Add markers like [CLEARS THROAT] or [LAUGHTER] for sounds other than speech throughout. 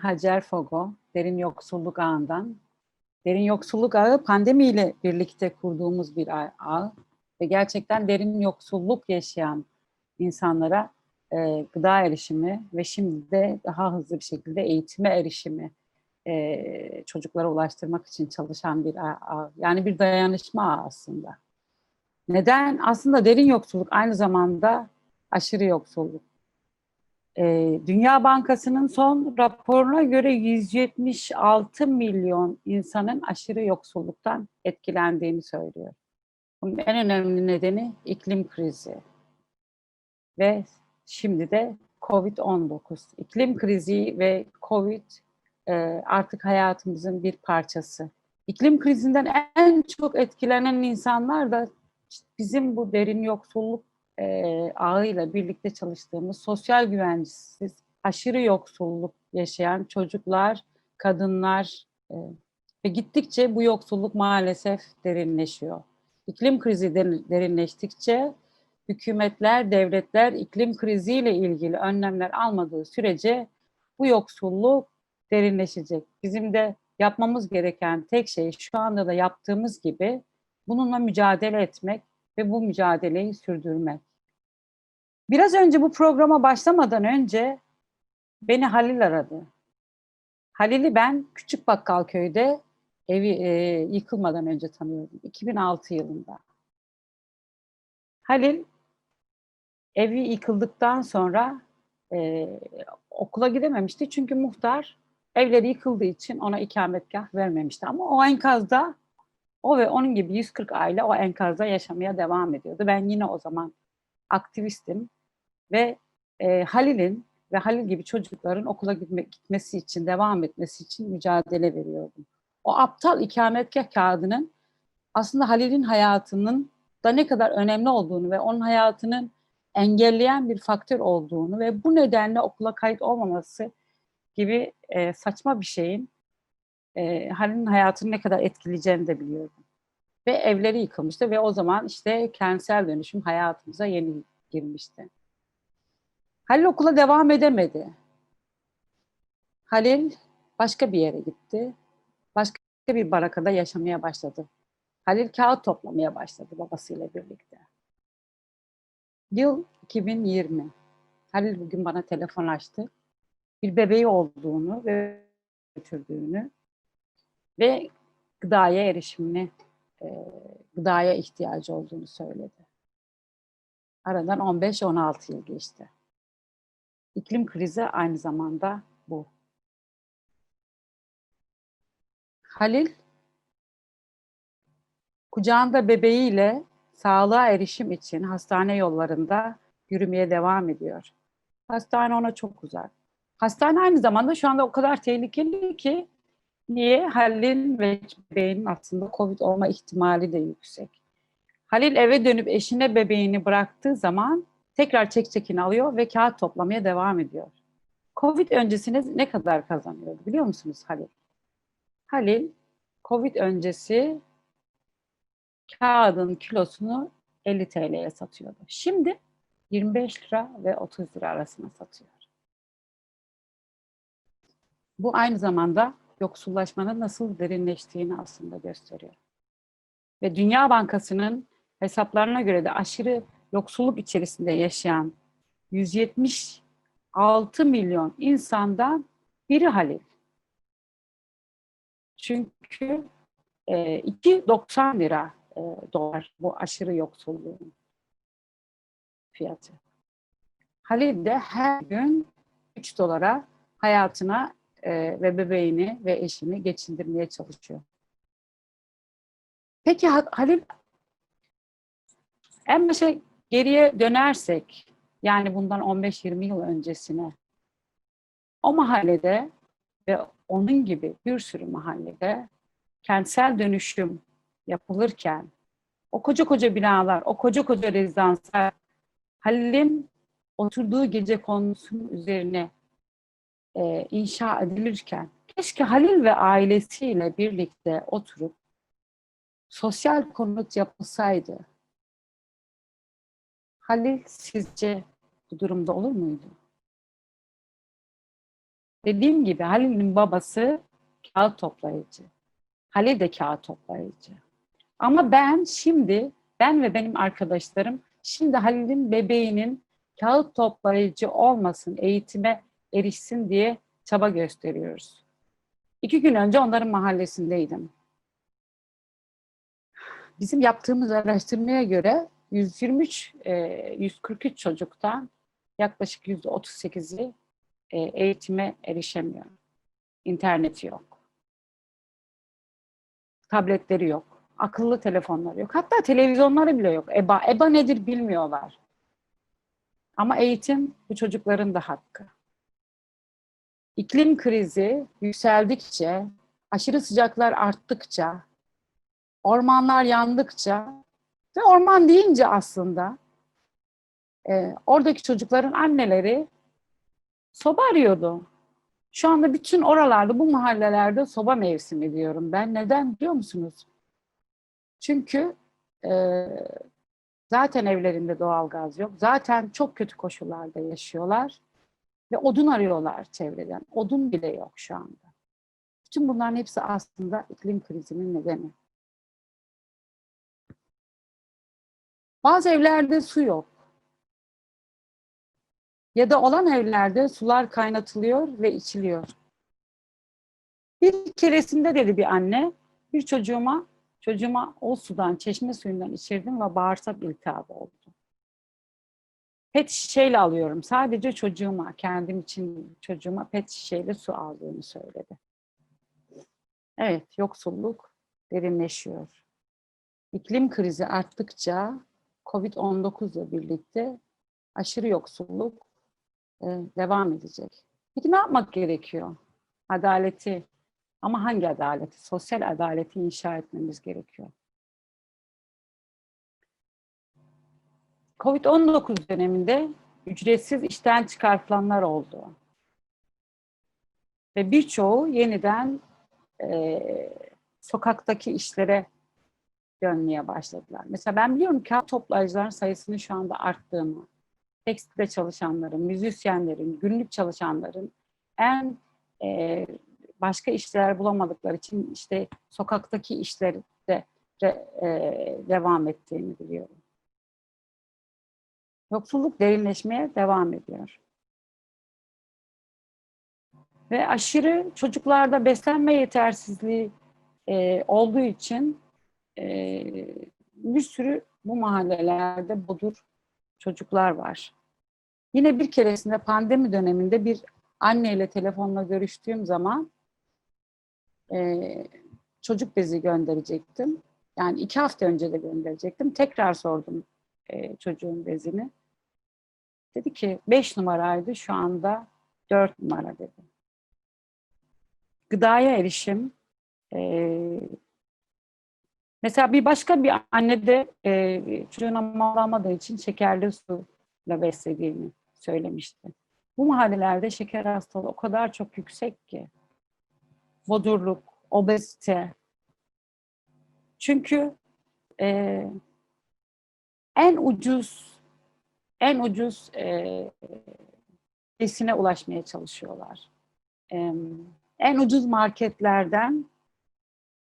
Hacer Fogo, Derin Yoksulluk Ağı'ndan. Derin Yoksulluk Ağı pandemiyle birlikte kurduğumuz bir ağ- ağ ve gerçekten derin yoksulluk yaşayan insanlara e, gıda erişimi ve şimdi de daha hızlı bir şekilde eğitime erişimi e, çocuklara ulaştırmak için çalışan bir ağ. ağ. Yani bir dayanışma ağı aslında. Neden? Aslında derin yoksulluk aynı zamanda aşırı yoksulluk. Ee, Dünya Bankası'nın son raporuna göre 176 milyon insanın aşırı yoksulluktan etkilendiğini söylüyor. Bunun en önemli nedeni iklim krizi ve şimdi de COVID-19. İklim krizi ve COVID e, artık hayatımızın bir parçası. İklim krizinden en çok etkilenen insanlar da bizim bu derin yoksulluk e, ağıyla birlikte çalıştığımız sosyal güvencesiz, aşırı yoksulluk yaşayan çocuklar, kadınlar e, ve gittikçe bu yoksulluk maalesef derinleşiyor. İklim krizi derin- derinleştikçe hükümetler, devletler iklim kriziyle ilgili önlemler almadığı sürece bu yoksulluk derinleşecek. Bizim de yapmamız gereken tek şey şu anda da yaptığımız gibi bununla mücadele etmek ve bu mücadeleyi sürdürmek. Biraz önce bu programa başlamadan önce beni Halil aradı. Halil'i ben Küçük Bakkalköy'de evi e, yıkılmadan önce tanıyordum. 2006 yılında. Halil evi yıkıldıktan sonra e, okula gidememişti. Çünkü muhtar evleri yıkıldığı için ona ikametgah vermemişti. Ama o enkazda o ve onun gibi 140 aile o enkazda yaşamaya devam ediyordu. Ben yine o zaman aktivistim ve e, Halil'in ve Halil gibi çocukların okula gitme, gitmesi için, devam etmesi için mücadele veriyordum. O aptal ikametgah kağıdının aslında Halil'in hayatının da ne kadar önemli olduğunu ve onun hayatının engelleyen bir faktör olduğunu ve bu nedenle okula kayıt olmaması gibi e, saçma bir şeyin e, Halil'in hayatını ne kadar etkileyeceğini de biliyordum. Ve evleri yıkılmıştı ve o zaman işte kentsel dönüşüm hayatımıza yeni girmişti. Halil okula devam edemedi. Halil başka bir yere gitti. Başka bir barakada yaşamaya başladı. Halil kağıt toplamaya başladı babasıyla birlikte. Yıl 2020. Halil bugün bana telefon açtı. Bir bebeği olduğunu ve götürdüğünü ve gıdaya erişimini, e, gıdaya ihtiyacı olduğunu söyledi. Aradan 15-16 yıl geçti. İklim krizi aynı zamanda bu. Halil kucağında bebeğiyle sağlığa erişim için hastane yollarında yürümeye devam ediyor. Hastane ona çok uzak. Hastane aynı zamanda şu anda o kadar tehlikeli ki niye? Halil ve bebeğinin aslında COVID olma ihtimali de yüksek. Halil eve dönüp eşine bebeğini bıraktığı zaman tekrar çek çekini alıyor ve kağıt toplamaya devam ediyor. Covid öncesinde ne kadar kazanıyordu biliyor musunuz Halil? Halil Covid öncesi kağıdın kilosunu 50 TL'ye satıyordu. Şimdi 25 lira ve 30 lira arasına satıyor. Bu aynı zamanda yoksullaşmanın nasıl derinleştiğini aslında gösteriyor. Ve Dünya Bankası'nın hesaplarına göre de aşırı yoksulluk içerisinde yaşayan 176 milyon insandan biri Halil. Çünkü e, 2.90 lira e, dolar bu aşırı yoksulluğun fiyatı. Halil de her gün 3 dolara hayatına e, ve bebeğini ve eşini geçindirmeye çalışıyor. Peki Ha- Halil en başa geriye dönersek yani bundan 15-20 yıl öncesine o mahallede ve onun gibi bir sürü mahallede kentsel dönüşüm yapılırken o koca koca binalar, o koca koca rezidanslar Halil'in oturduğu gece konusunun üzerine e, inşa edilirken keşke Halil ve ailesiyle birlikte oturup sosyal konut yapılsaydı. Halil sizce bu durumda olur muydu? Dediğim gibi Halil'in babası kağıt toplayıcı. Halil de kağıt toplayıcı. Ama ben şimdi, ben ve benim arkadaşlarım şimdi Halil'in bebeğinin kağıt toplayıcı olmasın, eğitime erişsin diye çaba gösteriyoruz. İki gün önce onların mahallesindeydim. Bizim yaptığımız araştırmaya göre 123, e, 143 çocuktan yaklaşık %38'i e, eğitime erişemiyor. İnterneti yok. Tabletleri yok. Akıllı telefonları yok. Hatta televizyonları bile yok. EBA, EBA nedir bilmiyorlar. Ama eğitim bu çocukların da hakkı. İklim krizi yükseldikçe, aşırı sıcaklar arttıkça, ormanlar yandıkça ve orman deyince aslında e, oradaki çocukların anneleri soba arıyordu. Şu anda bütün oralarda, bu mahallelerde soba mevsimi diyorum ben. Neden biliyor musunuz? Çünkü e, zaten evlerinde doğalgaz yok. Zaten çok kötü koşullarda yaşıyorlar. Ve odun arıyorlar çevreden. Odun bile yok şu anda. Bütün bunların hepsi aslında iklim krizinin nedeni. Bazı evlerde su yok. Ya da olan evlerde sular kaynatılıyor ve içiliyor. Bir keresinde dedi bir anne, bir çocuğuma, çocuğuma o sudan, çeşme suyundan içirdim ve bağırsak iltihabı oldu. Pet şişeyle alıyorum. Sadece çocuğuma, kendim için çocuğuma pet şişeyle su aldığını söyledi. Evet, yoksulluk derinleşiyor. İklim krizi arttıkça COVID-19 ile birlikte aşırı yoksulluk e, devam edecek. Peki ne yapmak gerekiyor? Adaleti ama hangi adaleti? Sosyal adaleti inşa etmemiz gerekiyor. Covid-19 döneminde ücretsiz işten çıkartılanlar oldu. Ve birçoğu yeniden e, sokaktaki işlere dönmeye başladılar. Mesela ben biliyorum ki toplayıcıların sayısının şu anda arttığını, tekstilde çalışanların, müzisyenlerin, günlük çalışanların en e, başka işler bulamadıkları için işte sokaktaki işlerde de, e, devam ettiğini biliyorum. Yoksulluk derinleşmeye devam ediyor. Ve aşırı çocuklarda beslenme yetersizliği e, olduğu için e, bir sürü bu mahallelerde budur çocuklar var. Yine bir keresinde pandemi döneminde bir anneyle telefonla görüştüğüm zaman e, çocuk bezi gönderecektim. Yani iki hafta önce de gönderecektim. Tekrar sordum e, çocuğun bezini. Dedi ki beş numaraydı şu anda dört numara dedi. Gıdaya erişim e, mesela bir başka bir anne de e, çocuğuna malamadığı için şekerli suyla beslediğini söylemişti. Bu mahallelerde şeker hastalığı o kadar çok yüksek ki. Bodurluk, obezite. Çünkü e, en ucuz en ucuz e, besine ulaşmaya çalışıyorlar. E, en ucuz marketlerden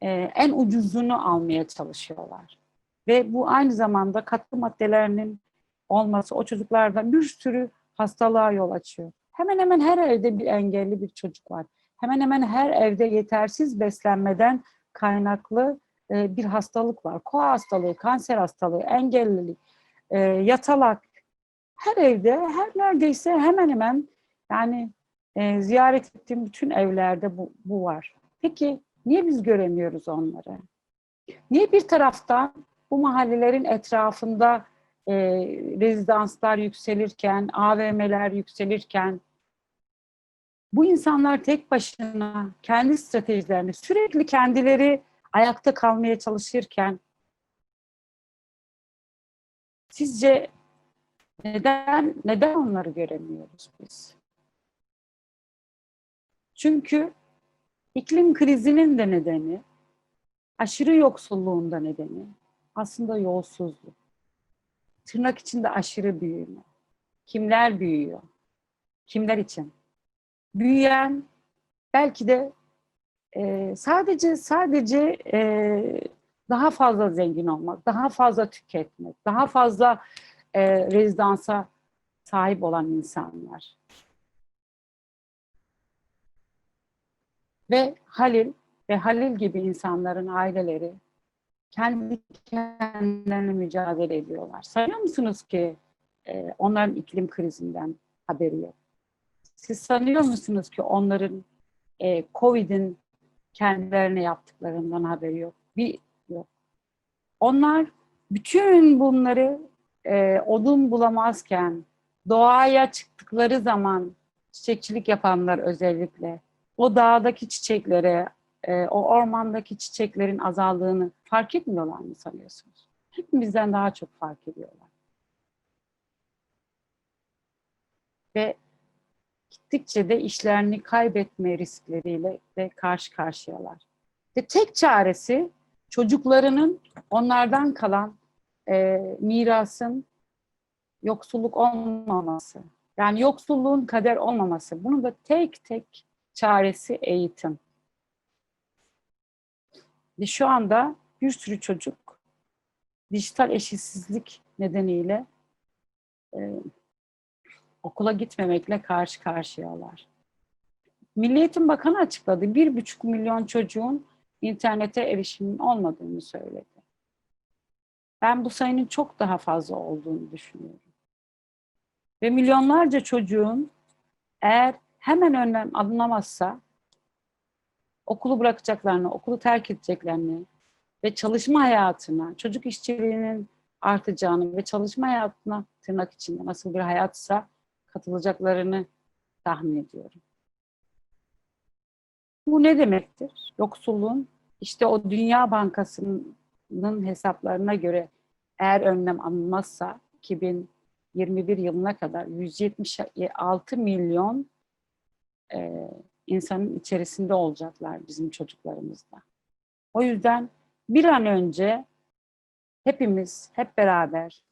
e, en ucuzunu almaya çalışıyorlar. Ve bu aynı zamanda katkı maddelerinin olması o çocuklarda bir sürü hastalığa yol açıyor. Hemen hemen her evde bir engelli bir çocuk var. Hemen hemen her evde yetersiz beslenmeden kaynaklı bir hastalık var. Koa hastalığı, kanser hastalığı, engellilik, yatalak, her evde, her neredeyse hemen hemen yani e, ziyaret ettiğim bütün evlerde bu, bu var. Peki niye biz göremiyoruz onları? Niye bir taraftan bu mahallelerin etrafında e, rezidanslar yükselirken, AVM'ler yükselirken bu insanlar tek başına kendi stratejilerini sürekli kendileri ayakta kalmaya çalışırken sizce neden neden onları göremiyoruz biz? Çünkü iklim krizinin de nedeni, aşırı yoksulluğun da nedeni aslında yolsuzluk. Tırnak içinde aşırı büyüme. Kimler büyüyor? Kimler için? büyüyen belki de e, sadece sadece e, daha fazla zengin olmak, daha fazla tüketmek, daha fazla e, rezidansa sahip olan insanlar. Ve Halil ve Halil gibi insanların aileleri kendi kendilerine mücadele ediyorlar. Sanıyor musunuz ki e, onların iklim krizinden haberi yok? Siz sanıyor musunuz ki onların e, Covid'in kendilerine yaptıklarından haberi yok? Bir yok. Onlar bütün bunları e, odun bulamazken doğaya çıktıkları zaman çiçekçilik yapanlar özellikle o dağdaki çiçeklere, e, o ormandaki çiçeklerin azaldığını fark etmiyorlar mı sanıyorsunuz? Hepimizden daha çok fark ediyorlar. Ve gittikçe de işlerini kaybetme riskleriyle de karşı karşıyalar. Ve tek çaresi çocuklarının onlardan kalan e, mirasın yoksulluk olmaması. Yani yoksulluğun kader olmaması. Bunun da tek tek çaresi eğitim. Ve şu anda bir sürü çocuk dijital eşitsizlik nedeniyle e, okula gitmemekle karşı karşıyalar. Milli Eğitim Bakanı açıkladı. Bir buçuk milyon çocuğun internete erişimin olmadığını söyledi. Ben bu sayının çok daha fazla olduğunu düşünüyorum. Ve milyonlarca çocuğun eğer hemen önlem alınamazsa okulu bırakacaklarını, okulu terk edeceklerini ve çalışma hayatına, çocuk işçiliğinin artacağını ve çalışma hayatına tırnak içinde nasıl bir hayatsa katılacaklarını tahmin ediyorum. Bu ne demektir? Yoksulluğun işte o Dünya Bankası'nın hesaplarına göre eğer önlem alınmazsa 2021 yılına kadar 176 milyon e, insanın içerisinde olacaklar bizim çocuklarımızda. O yüzden bir an önce hepimiz hep beraber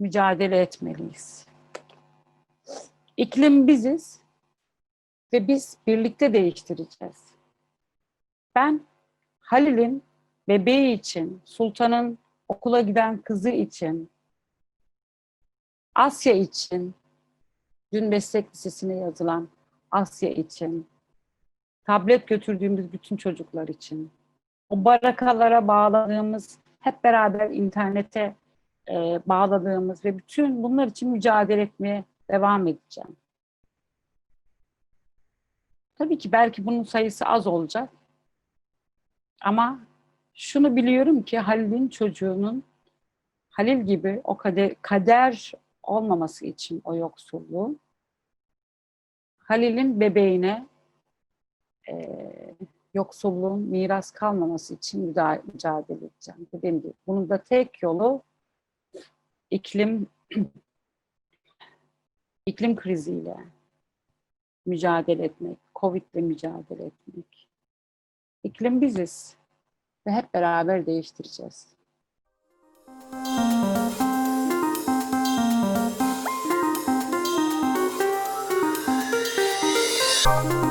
mücadele etmeliyiz. İklim biziz ve biz birlikte değiştireceğiz. Ben Halil'in bebeği için, Sultan'ın okula giden kızı için, Asya için, dün meslek lisesine yazılan Asya için, tablet götürdüğümüz bütün çocuklar için, o barakalara bağladığımız, hep beraber internete e, bağladığımız ve bütün bunlar için mücadele etmeye devam edeceğim. Tabii ki belki bunun sayısı az olacak. Ama şunu biliyorum ki Halil'in çocuğunun Halil gibi o kader, kader olmaması için o yoksulluğu Halil'in bebeğine e, yoksulluğun miras kalmaması için mücadele edeceğim. Dediğim gibi bunun da tek yolu iklim [CLEARS THROAT] iklim kriziyle mücadele etmek, Covid'le mücadele etmek. İklim biziz ve hep beraber değiştireceğiz. Müzik